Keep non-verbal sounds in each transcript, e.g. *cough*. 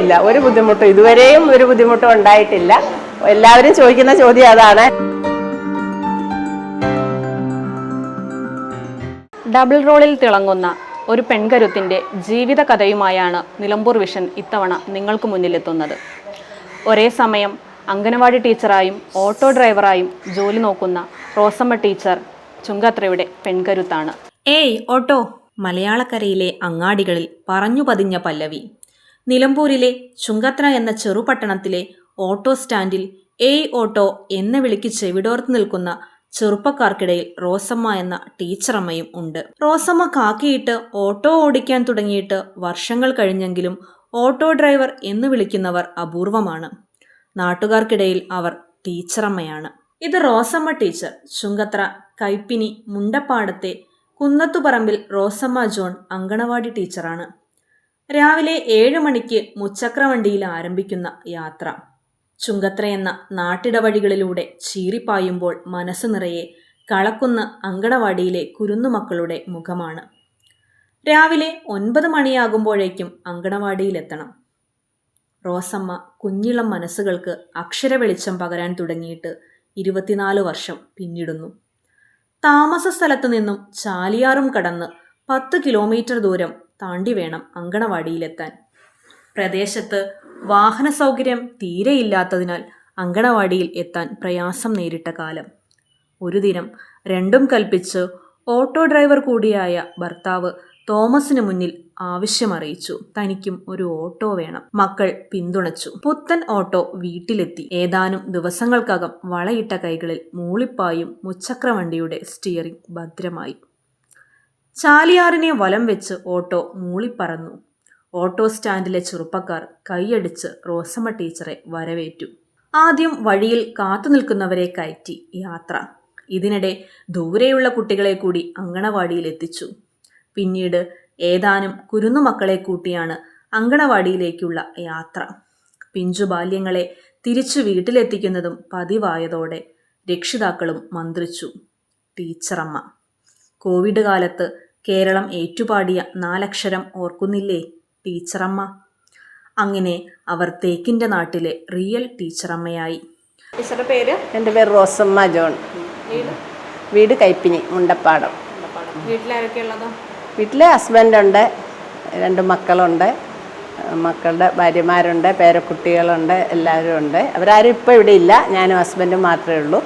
ഇല്ല. ഒരു ബുദ്ധിമുട്ടും ഇതുവരെയും ഒരു ബുദ്ധിമുട്ടും ഉണ്ടായിട്ടില്ല. എല്ലാവരും ചോദിക്കുന്ന ചോദ്യം അതാണ്. ഡബിൾ റോളിൽ തിളങ്ങുന്ന ഒരു പെൺകരുത്തിന്റെ ജീവിത കഥയുമായാണ് നിലമ്പൂർ വിഷൻ ഇത്തവണ നിങ്ങൾക്ക് മുന്നിലെത്തുന്നത്. ഒരേ സമയം അംഗനവാടി ടീച്ചറായും ഓട്ടോ ഡ്രൈവറായും ജോലി നോക്കുന്ന റോസമ്മ ടീച്ചർ ചുങ്കത്രയുടെ പെൺകരുത്താണ്. ഏയ് ഓട്ടോ. മലയാളക്കരയിലെ അങ്ങാടികളിൽ പറഞ്ഞു പതിഞ്ഞ പല്ലവി. നിലമ്പൂരിലെ ചുങ്കത്ര എന്ന ചെറുപട്ടണത്തിലെ ഓട്ടോ സ്റ്റാൻഡിൽ ഏയ് ഓട്ടോ എന്ന് വിളിക്ക് ചെവിടോർത്ത് നിൽക്കുന്ന ചെറുപ്പക്കാർക്കിടയിൽ റോസമ്മ എന്ന ടീച്ചറമ്മയും ഉണ്ട്. റോസമ്മ കാക്കിയിട്ട് ഓട്ടോ ഓടിക്കാൻ തുടങ്ങിയിട്ട് വർഷങ്ങൾ കഴിഞ്ഞെങ്കിലും ഓട്ടോ ഡ്രൈവർ എന്ന് വിളിക്കുന്നവർ അപൂർവമാണ്. നാട്ടുകാർക്കിടയിൽ അവർ ടീച്ചറമ്മയാണ്. ഇത് റോസമ്മ ടീച്ചർ. ചുങ്കത്ര കൈപ്പിനി മുണ്ടപ്പാടത്തെ കുന്നത്തുപറമ്പിൽ റോസമ്മ ജോൺ അങ്കണവാടി ടീച്ചറാണ്. രാവിലെ ഏഴ് മണിക്ക് മുച്ചക്രവണ്ടിയിൽ ആരംഭിക്കുന്ന യാത്ര. ചുങ്കത്ര എന്ന നാട്ടിടവഴികളിലൂടെ ചീറിപ്പായുമ്പോൾ മനസ്സ് നിറയെ കളക്കുന്ന അങ്കണവാടിയിലെ കുരുന്നുമക്കളുടെ മുഖമാണ്. രാവിലെ ഒൻപത് മണിയാകുമ്പോഴേക്കും അങ്കണവാടിയിലെത്തണം. റോസമ്മ കുഞ്ഞിളം മനസ്സുകൾക്ക് അക്ഷര വെളിച്ചം പകരാൻ തുടങ്ങിയിട്ട് ഇരുപത്തിനാല് വർഷം പിന്നിടുന്നു. താമസ സ്ഥലത്തു നിന്നും ചാലിയാറും കടന്ന് പത്ത് കിലോമീറ്റർ ദൂരം താണ്ടി വേണം അങ്കണവാടിയിലെത്താൻ. പ്രദേശത്ത് വാഹന സൗകര്യം തീരെയില്ലാത്തതിനാൽ അങ്കണവാടിയിൽ എത്താൻ പ്രയാസം നേരിട്ട കാലം. ഒരു ദിനം രണ്ടും കൽപ്പിച്ച് ഓട്ടോ ഡ്രൈവർ കൂടിയായ ഭർത്താവ് തോമസിന് മുന്നിൽ ആവശ്യമറിയിച്ചു. തനിക്കും ഒരു ഓട്ടോ വേണം. മക്കൾ പിന്തുണച്ചു. പുത്തൻ ഓട്ടോ വീട്ടിലെത്തി. ഏതാനും ദിവസങ്ങൾക്കകം വളയിട്ട കൈകളിൽ മൂളിപ്പായും മുച്ചക്രവണ്ടിയുടെ സ്റ്റിയറിംഗ് ഭദ്രമായി. ചാലിയാറിനെ വലം വെച്ച് ഓട്ടോ മൂളിപ്പറന്നു. ഓട്ടോ സ്റ്റാൻഡിലെ ചെറുപ്പക്കാർ കൈയടിച്ച് റോസമ്മ ടീച്ചറെ വരവേറ്റു. ആദ്യം വഴിയിൽ കാത്തു നിൽക്കുന്നവരെ കയറ്റി യാത്ര. ഇതിനിടെ ദൂരെയുള്ള കുട്ടികളെ കൂടി അങ്കണവാടിയിൽ എത്തിച്ചു. പിന്നീട് ഏതാനും കുരുന്നുമക്കളെ കൂട്ടിയാണ് അങ്കണവാടിയിലേക്കുള്ള യാത്ര. പിഞ്ചു ബാല്യങ്ങളെ തിരിച്ചു വീട്ടിലെത്തിക്കുന്നതും പതിവായതോടെ രക്ഷിതാക്കളും മന്ത്രിച്ചു. ടീച്ചറമ്മ. കോവിഡ് കാലത്ത് കേരളം ഏറ്റുപാടിയ നാലക്ഷരം ഓർക്കുന്നില്ലേ ടീച്ചറമ്മ? അങ്ങനെ അവർ തേക്കിന്റെ നാട്ടിലെ റിയൽ ടീച്ചറമ്മയായി. ടീച്ചറുടെ പേര്? എന്റെ പേര് റോസമ്മ ജോൺ. വീട് കൈപ്പിനി മുണ്ടപ്പാടം. ഉള്ളത്? വീട്ടിൽ ഹസ്ബൻഡുണ്ട് രണ്ട് മക്കളുണ്ട് മക്കളുടെ ഭാര്യമാരുണ്ട് പേരക്കുട്ടികളുണ്ട് എല്ലാവരും ഉണ്ട് അവരാരും ഇപ്പോൾ ഇവിടെ ഇല്ല ഞാനും ഹസ്ബൻഡും മാത്രമേ ഉള്ളൂ.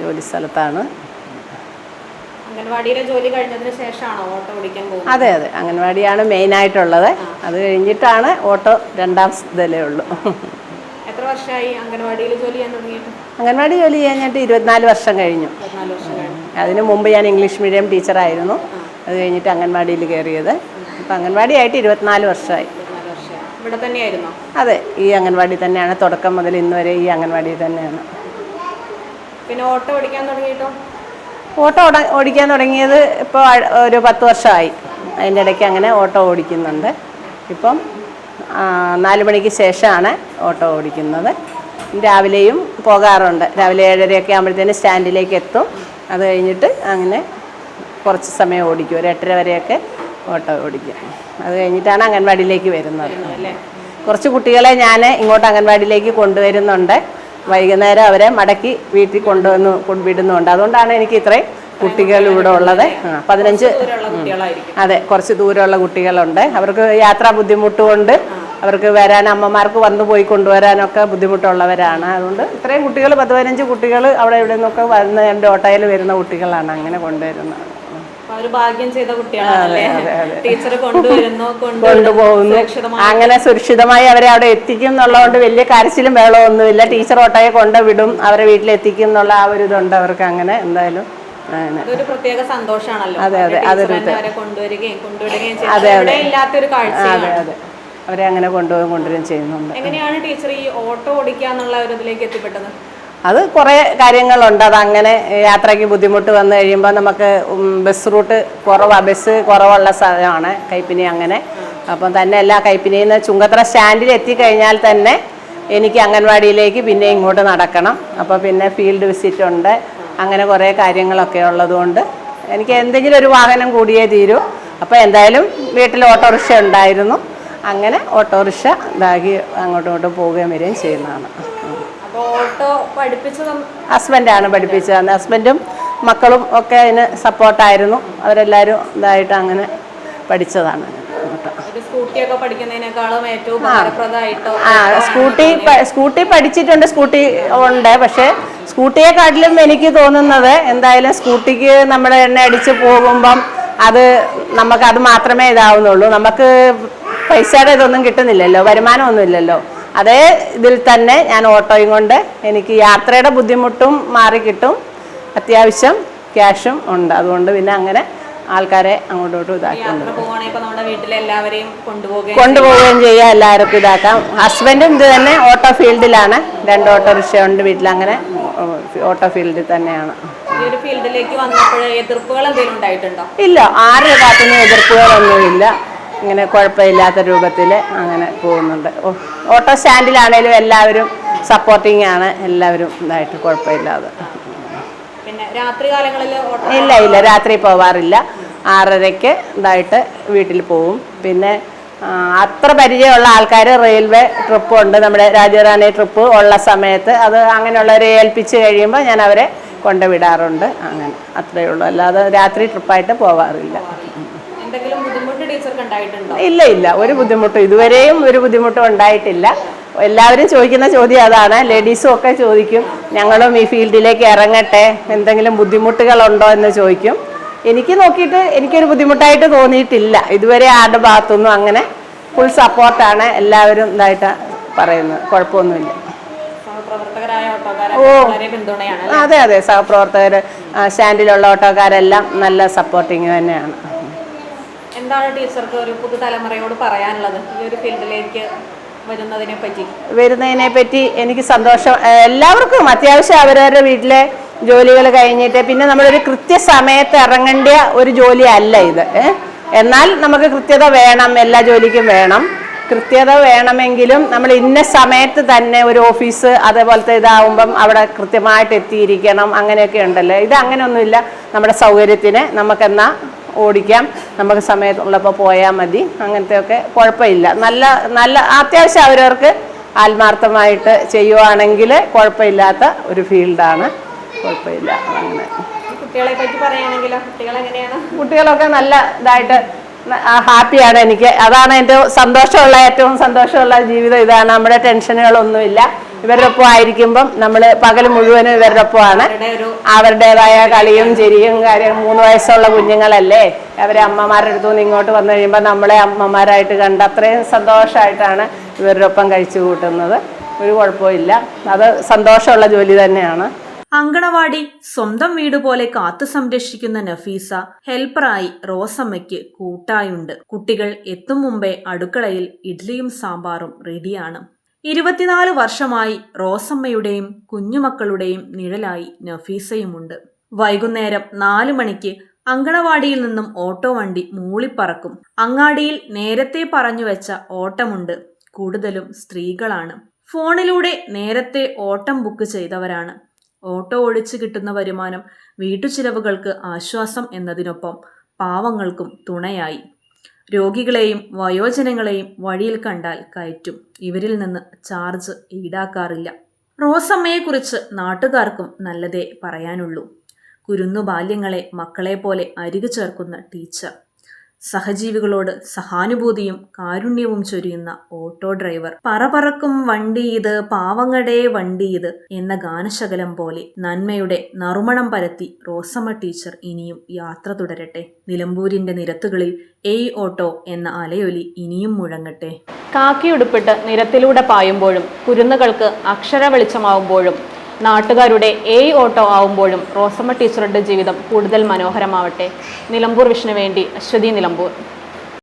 ജോലി സ്ഥലത്താണ്. അംഗൻവാടിയിലെ ജോലി കഴിഞ്ഞതിന് ശേഷമാണോ ഓട്ടോ ഓടിക്കാൻ പോകുന്നത്? അതെ അതെ. അംഗൻവാടിയാണ് മെയിൻ ആയിട്ടുള്ളത്. അത് കഴിഞ്ഞിട്ടാണ് ഓട്ടോ രണ്ടാം ഇതിലേ ഉള്ളൂ. എത്ര വർഷമായി അംഗൻവാടിയിൽ ജോലി ചെയ്യാൻ തുടങ്ങിയിട്ട്? അംഗൻവാടി ജോലി ചെയ്യാഞ്ഞിട്ട് ഇരുപത്തിനാല് വർഷം കഴിഞ്ഞു. അതിനു മുമ്പ് ഞാൻ ഇംഗ്ലീഷ് മീഡിയം ടീച്ചറായിരുന്നു. അത് കഴിഞ്ഞിട്ട് അംഗൻവാടിയിൽ കയറിയത്. അപ്പം അംഗൻവാടി ആയിട്ട് ഇരുപത്തിനാല് വർഷമായി. ഇവിടെ തന്നെയായിരുന്നു? അതെ ഈ അംഗൻവാടി തന്നെയാണ്. തുടക്കം മുതൽ ഇന്ന് വരെ ഈ അംഗൻവാടി തന്നെയാണ്. പിന്നെ ഓട്ടോ ഓടിക്കാൻ തുടങ്ങിയിട്ടോ? ഓട്ടോ ഓടിക്കാൻ തുടങ്ങിയത് ഇപ്പോൾ ഒരു പത്ത് വർഷമായി. അതിന്റെ ഇടയ്ക്ക് അങ്ങനെ ഓട്ടോ ഓടിക്കുന്നുണ്ട്. ഇപ്പം നാല് മണിക്ക് ശേഷമാണ് ഓട്ടോ ഓടിക്കുന്നത്. രാവിലെയും പോകാറുണ്ട്. രാവിലെ ഏഴരയൊക്കെ ആകുമ്പോഴത്തേന് സ്റ്റാൻഡിലേക്ക് എത്തും. അത് കഴിഞ്ഞിട്ട് അങ്ങനെ കുറച്ച് സമയം ഓടിക്കും. ഒരു എട്ടര വരെയൊക്കെ ഓട്ടോ ഓടിക്കും. അത് കഴിഞ്ഞിട്ടാണ് അംഗൻവാടിയിലേക്ക് വരുന്നത്. കുറച്ച് കുട്ടികളെ ഞാൻ ഇങ്ങോട്ട് അംഗൻവാടിയിലേക്ക് കൊണ്ടുവരുന്നുണ്ട്. വൈകുന്നേരം അവരെ മടക്കി വീട്ടിൽ കൊണ്ടുവന്ന് കൊണ്ടുവിടുന്നുണ്ട്. അതുകൊണ്ടാണ് എനിക്ക് ഇത്രയും കുട്ടികൾ ഇവിടെ ഉള്ളത്. പതിനഞ്ച് അതെ കുറച്ച് ദൂരമുള്ള കുട്ടികളുണ്ട്. അവർക്ക് യാത്രാ ബുദ്ധിമുട്ട് കൊണ്ട് അവർക്ക് വരാൻ അമ്മമാർക്ക് വന്നു പോയി കൊണ്ടുവരാനൊക്കെ ബുദ്ധിമുട്ടുള്ളവരാണ്. അതുകൊണ്ട് ഇത്രയും കുട്ടികൾ പത്ത് പതിനഞ്ച് കുട്ടികൾ അവിടെ ഇവിടെ നിന്നൊക്കെ വന്ന് എന്റെ ഓട്ടോയിൽ വരുന്ന കുട്ടികളാണ് അങ്ങനെ കൊണ്ടുവരുന്നത്. *laughs* കൊണ്ടുപോകുന്നു. അങ്ങനെ സുരക്ഷിതമായി അവരെ അവിടെ എത്തിക്കും എന്നുള്ളതുകൊണ്ട് വലിയ കരച്ചിലും വേളമൊന്നുമില്ല ടീച്ചർ ഓട്ടോയെ കൊണ്ടുവിടും അവരെ വീട്ടിലെത്തിക്കും എന്നുള്ള ആ ഒരു ഇതുണ്ട് അവർക്ക് അങ്ങനെ എന്തായാലും. അതൊരു പ്രത്യേക സന്തോഷമാണല്ലോ. അതെ, അതെ, അതൊരു തന്നെ അവരെ കൊണ്ടുവരികയും കൊണ്ടുവിടുകയും അതെ, ചെയ്യുന്നത് അതെ. ഇവിടെ ഇല്ലാത്തൊരു കാഴ്ചയാണ് അതെ. അതെ അവരെ അങ്ങനെ കൊണ്ടുപോകും കൊണ്ടുവരും ചെയ്യുന്നുണ്ട്. എങ്ങനെയാണ് ടീച്ചർ ഈ ഓട്ടോ ഓടിക്കുക എന്നുള്ള ഒരു ഇതിലേക്ക് എത്തിപ്പെട്ടത്? അത് കുറേ കാര്യങ്ങളുണ്ട്. അത് അങ്ങനെ യാത്രയ്ക്ക് ബുദ്ധിമുട്ട് വന്നു കഴിയുമ്പോൾ നമുക്ക് ബസ് റൂട്ട് കുറവാണ് ബസ് കുറവുള്ള സ്ഥലമാണ് കൈപ്പിനി അങ്ങനെ. അപ്പം തന്നെ എല്ലാ കൈപ്പിനിയിൽ നിന്ന് ചുങ്കത്ര സ്റ്റാൻഡിൽ എത്തിക്കഴിഞ്ഞാൽ തന്നെ എനിക്ക് അംഗൻവാടിയിലേക്ക് പിന്നെ ഇങ്ങോട്ട് നടക്കണം. അപ്പോൾ പിന്നെ ഫീൽഡ് വിസിറ്റ് ഉണ്ട്. അങ്ങനെ കുറേ കാര്യങ്ങളൊക്കെ ഉള്ളതുകൊണ്ട് എനിക്ക് എന്തെങ്കിലും ഒരു വാഹനം കൂടിയേ തീരൂ. അപ്പോൾ എന്തായാലും വീട്ടിൽ ഓട്ടോറിക്ഷ ഉണ്ടായിരുന്നു. അങ്ങനെ ഓട്ടോറിക്ഷ ഇതാക്കി അങ്ങോട്ടും ഇങ്ങോട്ടും പോവുകയും വരികയും ചെയ്യുന്നതാണ്. ഓട്ടോ പഠിപ്പിച്ചതും ഹസ്ബൻഡാണ് പഠിപ്പിച്ചത് അന്ന്. ഹസ്ബൻഡും മക്കളും ഒക്കെ അതിന് സപ്പോർട്ടായിരുന്നു. അവരെല്ലാവരും ഇതായിട്ട് അങ്ങനെ പഠിച്ചതാണ്. സ്കൂട്ടിയൊക്കെ പഠിക്കുന്നതിനേക്കാളും ഏറ്റവും ആ. സ്കൂട്ടി സ്കൂട്ടി പഠിച്ചിട്ടുണ്ട്. സ്കൂട്ടി ഉണ്ട്. പക്ഷേ സ്കൂട്ടിയെക്കാട്ടിലും എനിക്ക് തോന്നുന്നത് എന്തായാലും സ്കൂട്ടിക്ക് നമ്മൾ എണ്ണ അടിച്ച് പോകുമ്പം അത് നമുക്ക് അത് മാത്രമേ ഇതാവുന്നുള്ളൂ. നമുക്ക് പൈസയുടെ ഇതൊന്നും കിട്ടുന്നില്ലല്ലോ. വരുമാനമൊന്നും ഇല്ലല്ലോ അതേ ഇതിൽ തന്നെ ഞാൻ ഓട്ടോയും കൊണ്ട് എനിക്ക് യാത്രയുടെ ബുദ്ധിമുട്ടും മാറി കിട്ടും. അത്യാവശ്യം ക്യാഷും ഉണ്ട്. അതുകൊണ്ട് പിന്നെ അങ്ങനെ ആൾക്കാരെ അങ്ങോട്ടും ഇങ്ങോട്ടും ഇതാക്കുന്നുണ്ട് കൊണ്ടുപോകുകയും കൊണ്ടുപോവുകയും ചെയ്യാം. എല്ലാവർക്കും ഇതാക്കാം. ഹസ്ബൻഡും ഇത് തന്നെ ഓട്ടോ ഫീൽഡിലാണ്. രണ്ട് ഓട്ടോറിക്ഷ ഉണ്ട് വീട്ടിൽ. അങ്ങനെ ഓട്ടോ ഫീൽഡിൽ തന്നെയാണ്. ഫീൽഡിലേക്ക് വന്നപ്പോൾ എതിർപ്പുകൾ എന്തെങ്കിലും ഉണ്ടായിട്ടുണ്ടോ? ഇല്ല. ആരുടെ ഭാഗത്തുനിന്നും എതിർപ്പുകളൊന്നുമില്ല. ഇങ്ങനെ കുഴപ്പമില്ലാത്ത രൂപത്തിൽ അങ്ങനെ പോകുന്നുണ്ട്. ഓട്ടോ സ്റ്റാൻഡിലാണേലും എല്ലാവരും സപ്പോർട്ടിങ് ആണ് എല്ലാവരും ഇതായിട്ട് കുഴപ്പമില്ലാതെ. പിന്നെ രാത്രി കാലങ്ങളിൽ ഇല്ല ഇല്ല രാത്രി പോവാറില്ല. ആറരയ്ക്ക് ഇതായിട്ട് വീട്ടിൽ പോവും. പിന്നെ അത്ര പരിചയമുള്ള ആൾക്കാർ റെയിൽവേ ട്രിപ്പ് ഉണ്ട്. നമ്മുടെ രാജധാനി ട്രിപ്പ് ഉള്ള സമയത്ത് അത് അങ്ങനെയുള്ളവരെ ഏൽപ്പിച്ച് കഴിയുമ്പോൾ ഞാൻ അവരെ കൊണ്ടുവിടാറുണ്ട്. അങ്ങനെ അത്രയേ ഉള്ളൂ. അല്ലാതെ രാത്രി ട്രിപ്പായിട്ട് പോവാറില്ല. എന്തെങ്കിലും ഇല്ല ഇല്ല. ഒരു ബുദ്ധിമുട്ടും ഇതുവരെയും ഒരു ബുദ്ധിമുട്ടും ഉണ്ടായിട്ടില്ല. എല്ലാവരും ചോദിക്കുന്ന ചോദ്യം അതാണ്. ലേഡീസും ഒക്കെ ചോദിക്കും ഞങ്ങളും ഈ ഫീൽഡിലേക്ക് ഇറങ്ങട്ടെ? എന്തെങ്കിലും ബുദ്ധിമുട്ടുകളുണ്ടോ? എന്ന് ചോദിക്കും. എനിക്ക് നോക്കിയിട്ട് എനിക്കൊരു ബുദ്ധിമുട്ടായിട്ട് തോന്നിയിട്ടില്ല. ഇതുവരെ ആരുടെ ഭാഗത്തൊന്നും അങ്ങനെ ഫുൾ സപ്പോർട്ടാണ് എല്ലാവരും ഇതായിട്ട് പറയുന്നത്. കുഴപ്പമൊന്നുമില്ല. ഓ. അതെ അതെ. സഹപ്രവർത്തകർ സ്റ്റാൻഡിലുള്ള ഓട്ടോക്കാരെല്ലാം നല്ല സപ്പോർട്ടിങ് തന്നെയാണ്. എന്താണ് ടീച്ചർക്ക് ഒരു പുതുതലമുറയോട് പറയാനുള്ളത് ഈ ഒരു ഫീൽഡിലേക്ക് വരുന്നതിനെ പറ്റി? വരുന്നതിനെ പറ്റി എനിക്ക് സന്തോഷം. എല്ലാവർക്കും അത്യാവശ്യം അവരവരുടെ വീട്ടിലെ ജോലികൾ കഴിഞ്ഞിട്ട് പിന്നെ നമ്മളൊരു കൃത്യസമയത്ത് ഇറങ്ങേണ്ട ഒരു ജോലി അല്ല ഇത് എന്നാൽ നമുക്ക് കൃത്യത വേണം എല്ലാ ജോലിക്കും വേണം. കൃത്യത വേണമെങ്കിലും നമ്മൾ ഇന്ന സമയത്ത് തന്നെ ഒരു ഓഫീസ് അതേപോലത്തെ ഇതാവുമ്പം അവിടെ കൃത്യമായിട്ട് എത്തിയിരിക്കണം അങ്ങനെയൊക്കെ ഉണ്ടല്ലോ? ഇത് അങ്ങനെയൊന്നുമില്ല. നമ്മുടെ സൗകര്യത്തിന് നമുക്കെന്നാ ഓടിക്കാം. നമുക്ക് സമയത്തുള്ളപ്പോൾ പോയാൽ മതി. അങ്ങനത്തെയൊക്കെ കുഴപ്പമില്ല. നല്ല നല്ല അത്യാവശ്യം അവരവർക്ക് ആത്മാർത്ഥമായിട്ട് ചെയ്യുവാണെങ്കിൽ കുഴപ്പമില്ലാത്ത ഒരു ഫീൽഡാണ്. കുഴപ്പമില്ല. അങ്ങനെ. കുട്ടികളെ പറ്റി പറയുകയാണെങ്കിലോ കുട്ടികൾ എങ്ങനെയാണ് കുട്ടികളൊക്കെ നല്ല ഇതായിട്ട് ഹാപ്പിയാണ് എനിക്ക്. അതാണ് എന്റെ സന്തോഷമുള്ള ഏറ്റവും സന്തോഷമുള്ള ജീവിതം. ഇതാണ് നമ്മുടെ ടെൻഷനുകളൊന്നുമില്ല. ഇവരുടെ ഒപ്പം ആയിരിക്കുമ്പം നമ്മൾ പകൽ മുഴുവനും ഇവരുടെ ഒപ്പമാണ്. അവരുടേതായ കളിയും ചിരിയും കാര്യം മൂന്ന് വയസ്സുള്ള കുഞ്ഞുങ്ങളല്ലേ? അവരെ അമ്മമാരുടെ അടുത്തു നിന്ന് ഇങ്ങോട്ട് വന്നു കഴിയുമ്പോൾ നമ്മളെ അമ്മമാരായിട്ട് കണ്ട് അത്രയും സന്തോഷമായിട്ടാണ് ഇവരുടെ ഒപ്പം കഴിച്ചു കൂട്ടുന്നത്. ഒരു കുഴപ്പമില്ല അത് സന്തോഷമുള്ള ജോലി തന്നെയാണ്. അങ്കണവാടി സ്വന്തം വീട് പോലെ കാത്തു സംരക്ഷിക്കുന്ന നഫീസ ഹെൽപ്പറായി റോസമ്മയ്ക്ക് കൂട്ടായുണ്ട്. കുട്ടികൾ എത്തും മുമ്പേ അടുക്കളയിൽ ഇഡ്ലിയും സാമ്പാറും റെഡിയാണ്. ഇരുപത്തിനാല് വർഷമായി റോസമ്മയുടെയും കുഞ്ഞുമക്കളുടെയും നിഴലായി നഫീസയുമുണ്ട്. വൈകുന്നേരം നാലു മണിക്ക് അങ്കണവാടിയിൽ നിന്നും ഓട്ടോ വണ്ടി മൂളിപ്പറക്കും. അങ്ങാടിയിൽ നേരത്തെ പറഞ്ഞു വെച്ച ഓട്ടമുണ്ട്. കൂടുതലും സ്ത്രീകളാണ്. ഫോണിലൂടെ നേരത്തെ ഓട്ടം ബുക്ക് ചെയ്തവരാണ്. ഓട്ടോ ഓടിച്ച് കിട്ടുന്ന വരുമാനം വീട്ടുചിലവുകൾക്ക് ആശ്വാസം എന്നതിനൊപ്പം പാവങ്ങൾക്കും തുണയായി. രോഗികളെയും വയോജനങ്ങളെയും വഴിയിൽ കണ്ടാൽ കയറ്റും. ഇവരിൽ നിന്ന് ചാർജ് ഈടാക്കാറില്ല. റോസമ്മയെക്കുറിച്ച് നാട്ടുകാർക്കും നല്ലതേ പറയാനുള്ളൂ. കുരുന്നു ബാല്യങ്ങളെ മക്കളെ പോലെ അരികു ചേർക്കുന്ന ടീച്ചർ. സഹജീവികളോട് സഹാനുഭൂതിയും കാരുണ്യവും ചൊരിയുന്ന ഓട്ടോ ഡ്രൈവർ. പറപറക്കും വണ്ടി ഇത് പാവങ്ങടെ വണ്ടി ഇത് എന്ന ഗാനശകലം പോലെ നന്മയുടെ നറുമണം പരത്തി റോസമ്മ ടീച്ചർ ഇനിയും യാത്ര തുടരട്ടെ. നിലമ്പൂരിന്റെ നിരത്തുകളിൽ എയ് ഓട്ടോ എന്ന അലയൊലി ഇനിയും മുഴങ്ങട്ടെ. കാക്കിയുടുപ്പിട്ട് നിരത്തിലൂടെ പായുമ്പോഴും കുരുന്നുകൾക്ക് അക്ഷര വെളിച്ചമാവുമ്പോഴും നാട്ടുകാരുടെ ഏയ് ഓട്ടോ ആവുമ്പോഴും റോസമ്മ ടീച്ചറുടെ ജീവിതം കൂടുതൽ മനോഹരമാവട്ടെ. നിലമ്പൂർ വിഷ്ണു വേണ്ടി അശ്വതി നിലമ്പൂർ.